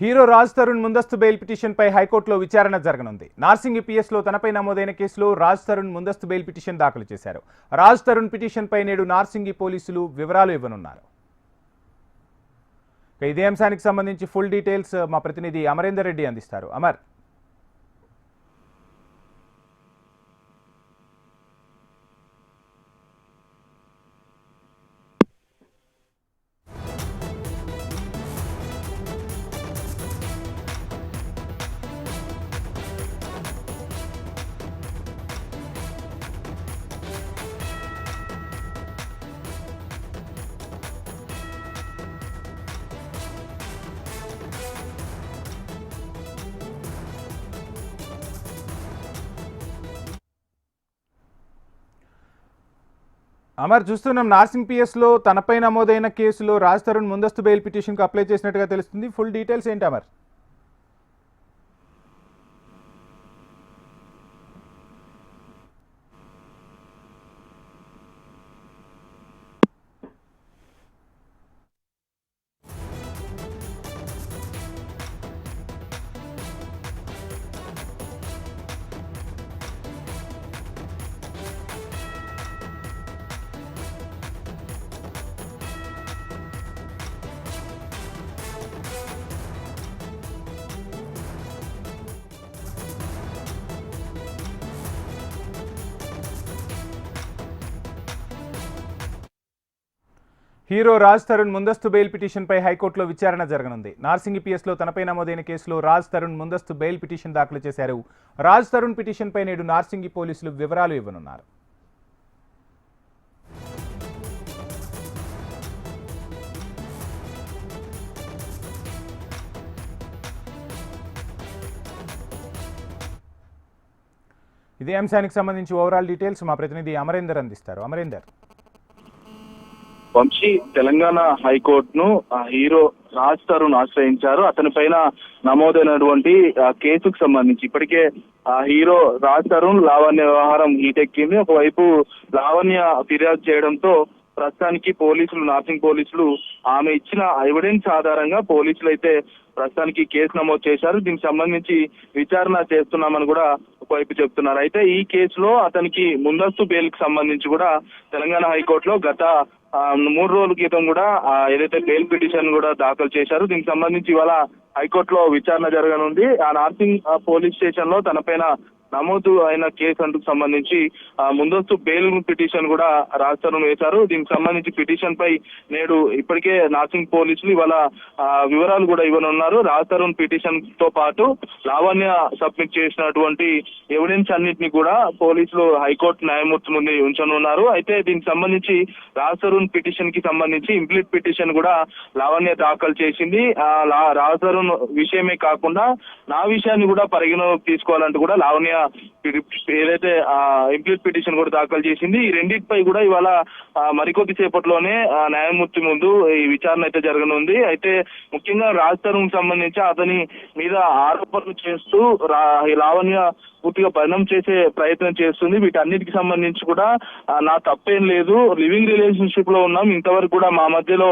Hero Raj Tarun ముందస్తు bail పిటిషన్పై హైకోర్టులో విచారణ జరగనుంది. నార్సింగ్ పిఎస్లో తనపై నమోదైన కేసులో రాజ్ తరుణ్ ముందస్తు బెయిల్ పిటిషన్ దాఖలు చేశారు. రాజ్ తరుణ్ పిటిషన్పై నేడు నార్సింగి పోలీసులు వివరాలు ఇవ్వనున్నారు. ఇదే అంశానికి సంబంధించి ఫుల్ డీటెయిల్స్ మా ప్రతినిధి అమరేందర్ రెడ్డి అందిస్తారు. అమర్. అమర్ చూస్తున్నాం నార్సింగ్ పిఎస్లో తనపై నమోదైన కేసులో రాజ్ తరుణ్ ముందస్తు బెయిల్ పిటిషన్కు అప్లై చేసినట్టుగా తెలుస్తుంది. ఫుల్ డీటెయిల్స్ ఏంటి అమర్? హీరో రాజ్ తరుణ్ ముందస్తు బెయిల్ పిటిషన్పై హైకోర్టులో విచారణ జరగనుంది. నార్సింగి పిఎస్లో తనపై నమోదైన కేసులో రాజ్ తరుణ్ ముందస్తు బెయిల్ పిటిషన్ దాఖలు చేశారు. రాజ్ తరుణ్ పిటిషన్పై నేడు నార్సింగి పోలీసులు వివరాలు ఇవ్వనున్నారు. ఇదే అంశానికి సంబంధించి ఓవరాల్ డీటెయిల్స్ మా ప్రతినిధి అమరేందర్ అందిస్తారు. అమరేందర్. వంశీ తెలంగాణ హైకోర్టును ఆ హీరో రాజ్ తరుణ్ ఆశ్రయించారు. అతని పైన నమోదైనటువంటి కేసుకు సంబంధించి. ఇప్పటికే ఆ హీరో రాజ్ తరుణ్ లావణ్య వ్యవహారం హీటెక్కింది. ఒకవైపు లావణ్య ఫిర్యాదు చేయడంతో ప్రస్తుతానికి పోలీసులు నార్సింగ్ పోలీసులు ఆమె ఇచ్చిన ఎవిడెన్స్ ఆధారంగా పోలీసులు అయితే ప్రస్తుతానికి కేసు నమోదు చేశారు. దీనికి సంబంధించి విచారణ చేస్తున్నామని కూడా ఒకవైపు చెప్తున్నారు. అయితే ఈ కేసులో అతనికి ముందస్తు బెయిల్కి సంబంధించి కూడా తెలంగాణ హైకోర్టులో గత మూడు రోజుల క్రితం కూడా ఏదైతే బెయిల్ పిటిషన్ కూడా దాఖలు చేశారు దీనికి సంబంధించి ఇవాళ హైకోర్టులో విచారణ జరగనుంది. ఆ నార్సింగ్ పోలీస్ స్టేషన్లో తనపైన నమోదు అయిన కేసు అందుకు సంబంధించి ముందస్తు బెయిల్ పిటిషన్ కూడా రాస్తారని వేశారు. దీనికి సంబంధించి పిటిషన్ పై నేడు ఇప్పటికే నార్సింగ్ పోలీసులు ఇవాళ వివరాలు కూడా ఇవ్వనున్నారు. రాస్తారున్ పిటిషన్తో పాటు లావణ్య సబ్మిట్ చేసినటువంటి ఎవిడెన్స్ అన్నిటిని కూడా పోలీసులు హైకోర్టు న్యాయమూర్తి ముందు ఉంచనున్నారు. అయితే దీనికి సంబంధించి రాజతరుణ్ పిటిషన్కి సంబంధించి ఇంప్లీట్ పిటిషన్ కూడా లావణ్య దాఖలు చేసింది. ఆ లా- విషయమే కాకుండా నా విషయాన్ని కూడా పరిగణలోకి తీసుకోవాలంటూ కూడా లావణ్య ఏదైతే ఆ ఇంప్లీట్ పిటిషన్ కూడా దాఖలు చేసింది ఈ రెండింటిపై కూడా ఇవాళ మరికొద్ది సేపట్లోనే న్యాయమూర్తి ముందు ఈ విచారణ అయితే జరగనుంది. అయితే ముఖ్యంగా రాజ్ తరుణ్ సంబంధించి అతని మీద ఆరోపణలు చేస్తూ లావణ్య పూర్తిగా పరిణం చేసే ప్రయత్నం చేస్తుంది. వీటన్నిటికి సంబంధించి కూడా నా తప్పేం లేదు. లివింగ్ రిలేషన్షిప్లో ఉన్నాం. ఇంతవరకు కూడా మా మధ్యలో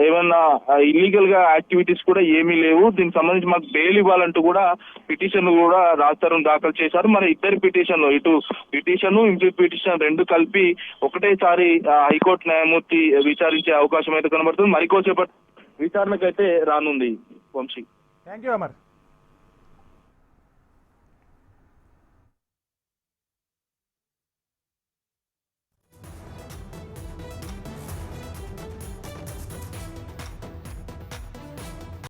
ఏమన్నా ఇల్లీగల్గా యాక్టివిటీస్ కూడా ఏమీ లేవు. దీనికి సంబంధించి మాకు బెయిల్ ఇవ్వాలంటూ కూడా పిటిషన్ కూడా రాస్తారు దాఖలు చేశారు. మరి ఇద్దరు పిటిషన్ ఇటు పిటిషన్ ఇంటి పిటిషన్ రెండు కలిపి ఒకటేసారి హైకోర్టు న్యాయమూర్తి విచారించే అవకాశం అయితే కనబడుతుంది. మరికోసేపటి విచారణకైతే రానుంది వంశీ. Thank you Amar